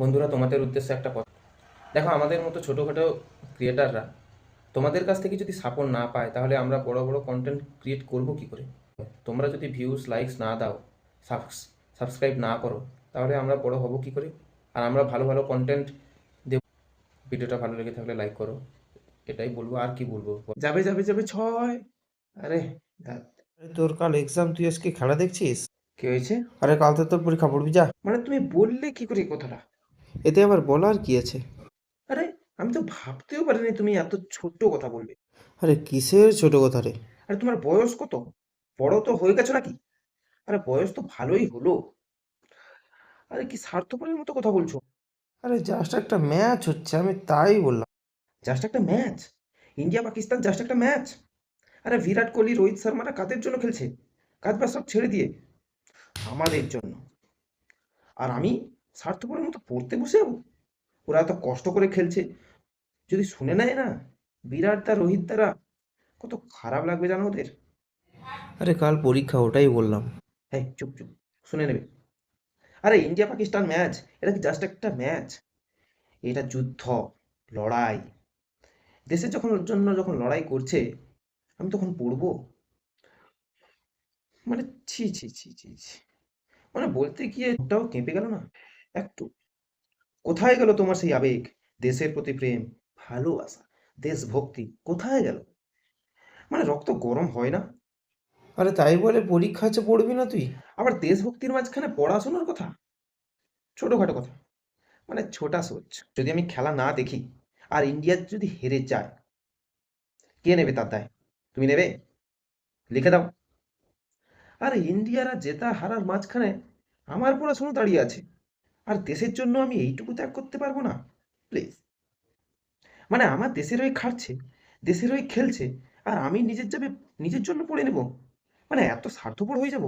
বন্ধুরা তোমাদের উদ্দেশ্যে একটা কথা। দেখো আমাদের মতো ছোটোখাটো ক্রিয়েটাররা তোমাদের কাছ থেকে যদি সাপোর্ট না পায় তাহলে আমরা বড় বড় কন্টেন্ট ক্রিয়েট করব কি করে? তোমরা যদি ভিউজ লাইকস না দাও সাবস্ক্রাইব না করো তাহলে আমরা বড় হব কি করে? আর আমরা ভালো ভালো কন্টেন্ট দেব। ভিডিওটা ভালো লেগে থাকলে লাইক করো। এটাই বলব আর কি বলব? যাবে যাবে যাবে ছয়। আরে তোর কাল এক্সাম তুই আজকে খেলা দেখছিস? কি হয়েছে? আরে কাল তো তোর পরীক্ষা পড়বি যা। মানে তুমি বললে কি করে কথাটা? এতে আবার বলার কি আছে? আরে আমি তো ভাবতেও পারিনি তুমি এত ছোট্ট কথা বলবে আরে কিসের ছোট কথা রে? আরে তোমার বয়স কত? বড় তো হয়ে গেছো নাকি? আরে বয়স তো ভালোই হলো। আরে কি স্বার্থপরের মতো কথা বলছো? আরে জাস্ট একটা ম্যাচ হচ্ছে আমি তাই বললাম। জাস্ট একটা ম্যাচ ইন্ডিয়া পাকিস্তান জাস্ট একটা ম্যাচ আরে বিরাট কোহলি রোহিত শর্মারা কাদের জন্য খেলছে? কাজ বাজ সব ছেড়ে দিয়ে। আমাদের জন্য। আর আমি স্বার্থপরের মতো পড়তে বসে যাব? ওরা এত কষ্ট করে খেলছে। যদি শুনে নেয় না বিরাট দা রোহিত দ্বারা কত খারাপ লাগবে জানো ওদের? আরে কাল পরীক্ষা ওটাই বললাম। হ্যাঁ চুপ চুপ শুনে নেবে। আরে ইন্ডিয়া পাকিস্তান ম্যাচ এটা কি জাস্ট একটা ম্যাচ? এটা যুদ্ধ লড়াই। দেশের যখন জন্য যখন লড়াই করছে আমি তখন পড়ব? মানে ছি ছি ছি ছি ছি। মানে বলতে গিয়ে ওটাও কেঁপে গেল না? একটু কোথায় গেল তোমার সেই আবেগ? দেশের প্রতি প্রেম ভালোবাসা দেশভক্তি কোথায় গেল? মানে রক্ত গরম হয় না? আরে তাই বলে পরীক্ষা আছে পড়বি না তুই? আবার দেশভক্তির মাঝখানে পড়াশোনার কথা? ছোটখাটো কথা। মানে ছোটা সোচ। যদি আমি খেলা না দেখি আর ইন্ডিয়া যদি হেরে যায় কে নেবে তার দায়? তুমি নেবে? লিখে দাও। আর ইন্ডিয়ারা জেতা হারার মাঝখানে আমার পড়াশোনা দাঁড়িয়ে আছে। আর দেশের জন্য আমি এইটুকু ত্যাগ করতে পারব না প্লিজ মানে আমার দেশের হয়ে খাটছে, দেশের হয়ে খেলছে, আর আমি নিজের যাবে, নিজের জন্য পড়ে নেব। মানে এত স্বার্থপর হয়ে যাব,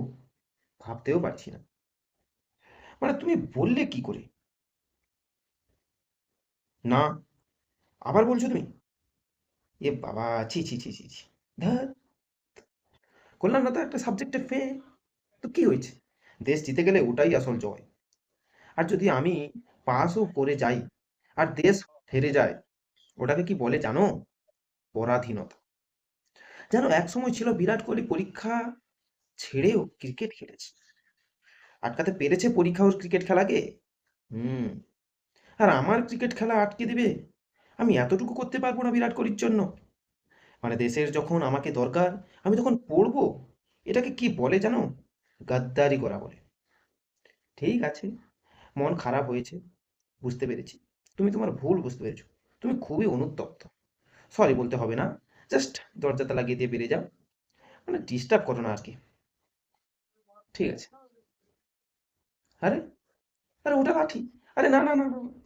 ভাবতেও পারছি না। মানে তুমি বললে কি করে? না, আবার বলছো তুমি? এ বাবা, ছি ছি ছি ছি ছি। ধ্যাৎ। করলাম না তো একটা সাবজেক্টে ফে তো কি হয়েছে? দেশ জিতে গেলে ওটাই আসল জয়। আর যদি আমি পাসও করে যাই আর দেশ হেরে যায়, ওটাকে কি বলে জানো? পরাধীনতা। জানো এক সময় ছিল বিরাট কোহলি পরীক্ষা ছেড়েও ক্রিকেট খেলেছে। আটকাতে পেরেছে পরীক্ষা ওর ক্রিকেট খেলাকে? হুম। আর আমার ক্রিকেট খেলা আটকে দেবে? আমি এতটুকু করতে পারব না বিরাট কোহলির জন্য। মানে দেশের যখন আমাকে দরকার, আমি তখন পড়ব? এটাকে কি বলে জানো? গাদ্দারি করা বলে। ঠিক আছে। মন খারাপ হয়েছে, বুঝতে পেরেছি। তুমি তোমার ভুল বুঝতে পেরেছ। তুমি খুবই অনুতপ্ত। সরি বলতে হবে না। জাস্ট দরজাটা লাগিয়ে দিয়ে বেরিয়ে যাও। মানে ডিস্টার্ব করো না আর কি। ঠিক আছে। আরে? আরে ওটা কাঠি? আরে না না না না।